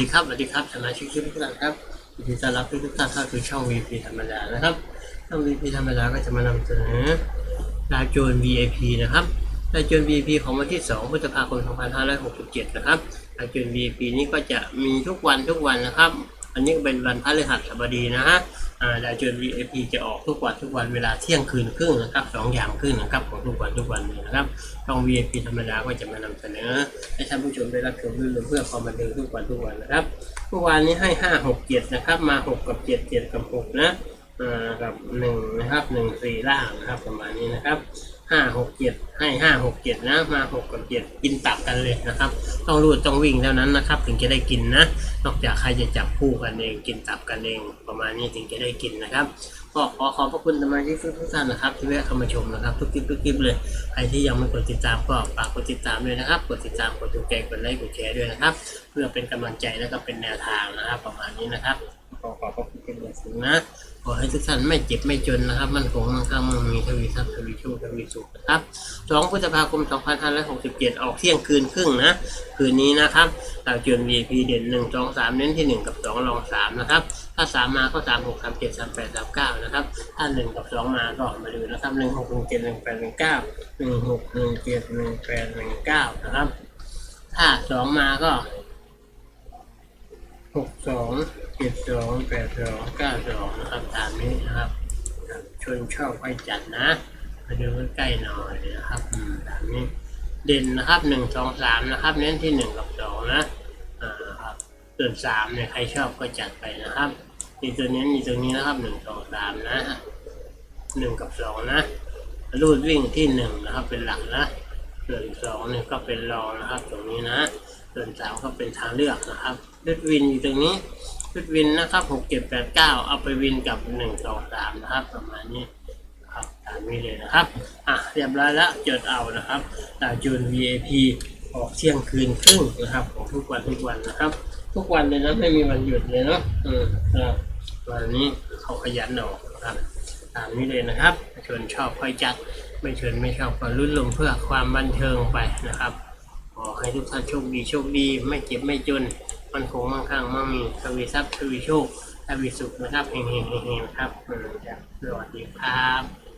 ดีครับ สวัสดีครับ สมาชิกทุกท่านครับยินดีต้อนรับทุกท่านเข้าสู่ช่อง VP ธรรมดานะครับ ช่อง VP ธรรมดาก็จะมานำเสนอดาวโจน VIP นะครับดาวโจน VIP ของวันที่ 2พฤษภาคม 2567 นะครับดาวโจน VIP นี้ก็จะมีทุกวันทุกวันนะครับ อันนี้ก็เป็นวันพฤหัสบดีนะฮะอาดาวโจน VIP จะออกทุกวันทุกวันเวลาเที่ยงคืนครึ่งนะครับสองอย่างครึ่งนะครับของทุกวันทุกวันเลยนะครับช่อง VIP ธรรมดาก็จะมานำเสนอให้ท่านผู้ชมได้รับชมเรื่อเพื่อความบันเทิงทุกวันทุกวันนะครับเมื่อวานนี้ให้ห้าหกเจ็ดนะครับมาหกกับเจ็ดเจ็ดกับหกนะอ่ากับหนึ่งนะครับหนึ่งสี่ล่างนะครับประมาณนี้นะครับ ห้าหกเจ็ดให้ห้าหกเจ็ดนะมาหกกับเจ็ดกินตับกันเลยนะครับ ต้องรูดต้องวิ่งเท่านั้นนะครับ ถึงจะได้กินนะ นอกจากใครจะจับคู่กันเอง กินตับกันเอง ประมาณนี้ถึงจะได้กินนะครับก็ขอขอบพระคุณสมาชิกทุกท่านนะครับที่แวะเข้ามาชมนะครับ ทุกคลิปทุกคลิปเลยใครที่ยังไม่กดติดตามก็ฝากกดติดตามด้วยนะครับ กดติดตามกดถูกใจกดไลค์กดแชร์ด้วยนะครับ เพื่อเป็นกำลังใจและก็เป็นแนวทางนะครับ ประมาณนี้นะครับ ขอบพระคุณเป็นอย่างสูงนะขอให้ทุกท่านไม่เจ็บไม่จนนะครับ มันคงมั่งคั่งมั่งมีทวีทรัพย์ทวีโชคทวีสุขนะครับ2พฤษภาคม 2567 ออกเที่ยงคืนครึ่งนะ คืนนี้นะครับดาวจือน VIP เด่น 1 2 3 เน้นที่ 1 กับ 2 รอง 3 นะครับ ถ้า 3 มาก็ 3 6 3 7 3 8 3 9 นะครับ ถ้า 1 กับ 2 มาก็มาดูนะครับ 1 6 1 7 1 8 1 9 1 6 1 7 1 8 1 9 นะครับ ถ้า 2 มาก็ 6 2 7 2 8 2 9 2นะครับตามนี้นะครับชนชอบไปจัดนะมาดูใกล้หน่อยนะครับตามนี้ เด่นนะครับหนึ่งสองสามนะครับ เน้นที่หนึ่งกับสองนะอ่าครับส่วนสามเนี่ยใครชอบก็จัดไปนะครับมีตัวเน้มีตัวนี้นะครับหนึ่งสองสามนะหนึ่งกับสองนะรูดวิ่งที่หนึ่งนะครับเป็นหลักนะส่วนสองเนี่ยก็เป็นรองนะครับ ตรงนี้นะ ส่วนสามก็เป็นทางเลือกนะครับรูดวินอยู่ตรงนี้รูดวินนะครับหกเจ็ดแปดเก้าเอาไปวินกับหนึ่งสองสามนะครับ ประมาณนี้ครับตามนี้เลยนะครับ อะเรียบร้อยแล้วจดเอานะครับดาวจูน VIP ออกเที่ยงคืนครึ่งนะครับ ของทุกวันทุกวันนะครับ ทุกวันเลยนะไม่มีวันหยุดเลยเนาะอืมครับวันนี้เขาขยันออกนะครับ ตามนี้เลยนะครับชวนชอบค่อยจัด ไม่ชวนไม่ชอบก็ลุ้นลงเพื่อความบันเทิงไปนะครับ ขอให้ทุกท่านโชคดีโชคดี ไม่เจ็บไม่จน มันคงมั่งคั่งมั่งมีทวีทรัพย์ทวีโชคทวีสุขนะครับเฮงเฮงเฮงเฮงครับอืมครับสวัสดีครับ